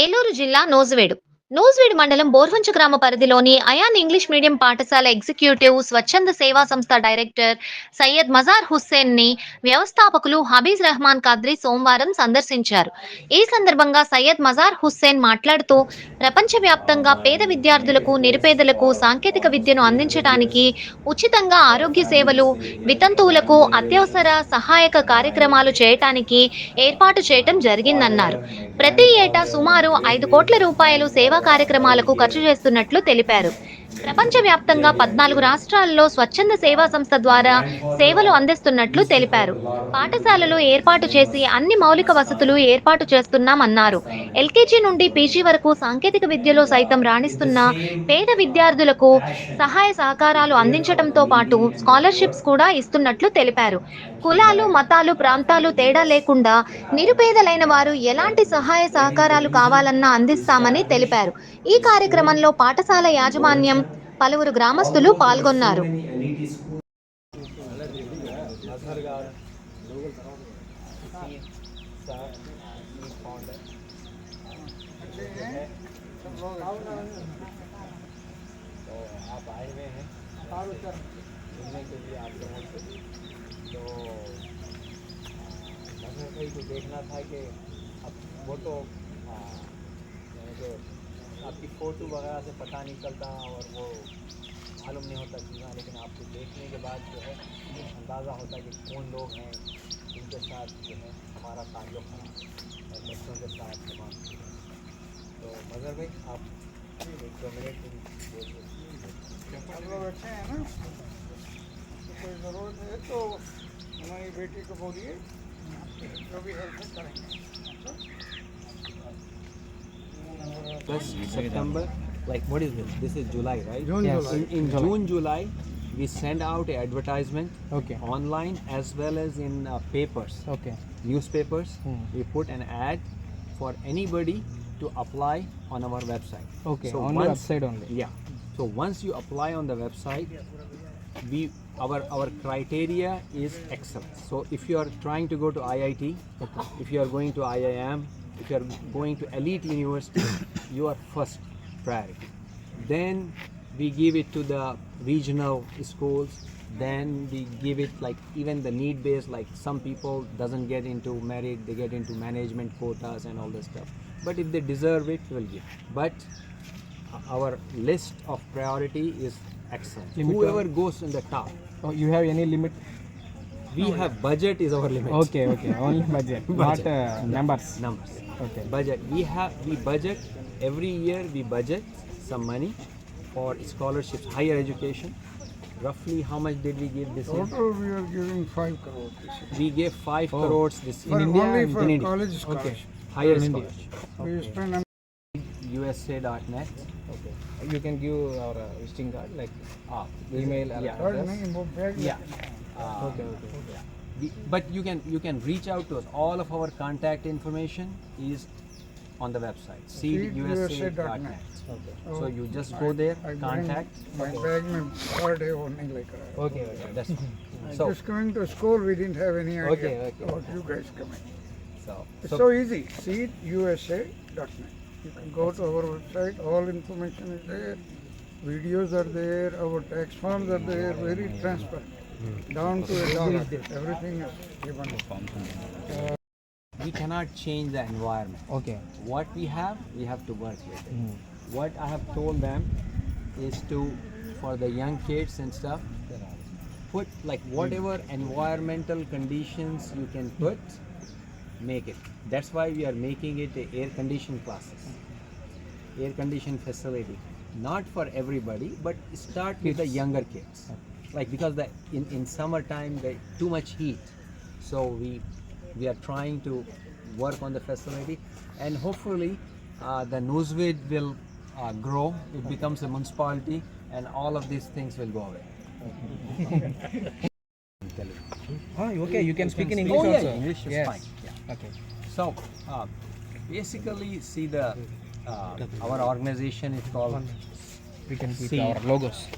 ఏలూరు జిల్లా నోజువేడు. నూజివీడు మండలం బోర్వంచ గ్రామ పరిధిలోని అయాన్ ఇంగ్లీష్ మీడియం పాఠశాల ఎగ్జిక్యూటివ్ స్వచ్ఛంద సేవా సంస్థ డైరెక్టర్ సయ్యద్ మజార్ హుస్సేన్ని వ్యవస్థాపకులు హబీజ్ రెహమాన్ కాద్రి సోమవారం సందర్శించారు. ఈ సందర్భంగా సయ్యద్ మజార్ హుస్సేన్ మాట్లాడుతూ ప్రపంచవ్యాప్తంగా పేద విద్యార్థులకు నిరుపేదలకు సాంకేతిక విద్యను అందించడానికి ఉచితంగా ఆరోగ్య సేవలు వితంతువులకు అత్యవసర సహాయక కార్యక్రమాలు చేయటానికి ఏర్పాటు చేయటం జరిగిందన్నారు. ప్రతి ఏటా సుమారు ఐదు కోట్ల రూపాయలు సేవా కార్యక్రమాలకు ఖర్చు చేస్తున్నట్లు తెలిపారు. ప్రపంచవ్యాప్తంగా పద్నాలుగు రాష్ట్రాల్లో స్వచ్ఛంద సేవా సంస్థ ద్వారా సేవలు అందిస్తున్నట్లు తెలిపారు. పాఠశాలలు ఏర్పాటు చేసి అన్ని మౌలిక వసతులు ఏర్పాటు చేస్తున్నామన్నారు. ఎల్కేజీ నుండి పీజీ వరకు సాంకేతిక విద్యలో సైతం రాణిస్తున్న పేద విద్యార్థులకు సహాయ సహకారాలు అందించడంతో పాటు స్కాలర్షిప్స్ కూడా ఇస్తున్నట్లు తెలిపారు. కులాలు మతాలు ప్రాంతాలు తేడా లేకుండా నిరుపేదలైన వారు ఎలాంటి సహాయ సహకారాలు కావాలన్నా అందిస్తామని తెలిపారు ఈ కార్యక్రమంలో పాఠశాల యాజమాన్యం పలువురు గ్రామస్తులు పాల్గొన్నారు तो आप आए हुए हैं सुनने के लिए आप लोगों से मगर भाई को देखना था कि अब वो तो हाँ, कि आपकी फ़ोटो वगैरह से पता नहीं चलता और वो मालूम नहीं होता चीज़ें लेकिन आपको देखने के बाद जो है अंदाज़ा होता है कि कौन लोग हैं जिनके साथ जो है हमारा ताल्लुक है और बच्चों के साथ तमाम तो मगर भाई आप एक दो मिनट बोलिए अच्छे हैं ना। तो कोई ज़रूरत है तो हमारी बेटी को बोलिए। Plus September, like what is this? This is July, right? June, Yes. July. In, in July. June, July, we send out advertisement Okay. online as well as in uh, papers, Okay. newspapers. Hmm. We put an ad for anybody to apply on our website. Okay. So on the once- website only. Yeah. So once you apply on the website, we our our criteria is excellence. So if you are trying to go to IIT, if you are going to IIM, if you are going to elite university, you are first priority. Then we give it to the regional schools. Then we give it like even the need based like some people doesn't get into merit, they get into management quotas and all this stuff. But if they deserve it, we'll give. But our list of priority is excellent. Limit Whoever on- goes in the top, Oh, you have any limit? we have budget is our limit. Okay. Okay. Only budget, not uh, numbers. Numbers. Okay. Budget. We have we budget every year. We budget some money for scholarships, higher education. Roughly, how much did we give this year? Total we are giving five crores. We gave five Oh. crores this For year. India only and for in India. college Okay. scholarship. Higher In India. scholarship. We spend usa.net. Okay. You can give our uh, visiting card, like uh, ah, email yeah. address. Yeah. Uh, okay, okay. Yeah. We, but you can you can reach out to us. All of our contact information is on the website seedusa.net. Okay. Oh, so you just go there, I, I contact. Bring, my bag all day morning like. Uh, okay, okay, that's fine. so, just coming to school, we didn't have any idea okay, okay. about you guys coming. So, so, so easy. seedusa.net. You can go to our website. All information is there. Videos are there. Our tax forms are there. Very transparent. Down to a dollar. Everything is given. we cannot change the environment. Okay. What we have, we have to work with it. Hmm. What I have told them is to for the young kids and stuff, put like whatever environmental conditions you can put, make it. That's why we are making it a air conditioned classes, air conditioned facility. Not for everybody, but start with the younger kids. Like because the in, in summertime the too much heat, so we we are trying to work on the facility, and hopefully uh, the Newsweed will uh, grow. It becomes a municipality, and all of these things will go away. Ah, okay. You can speak in speak- English Oh, yeah, also. English is yes. fine, yeah. Okay. So, uh, basically, see the uh, our organization is called We can keep See. our logos.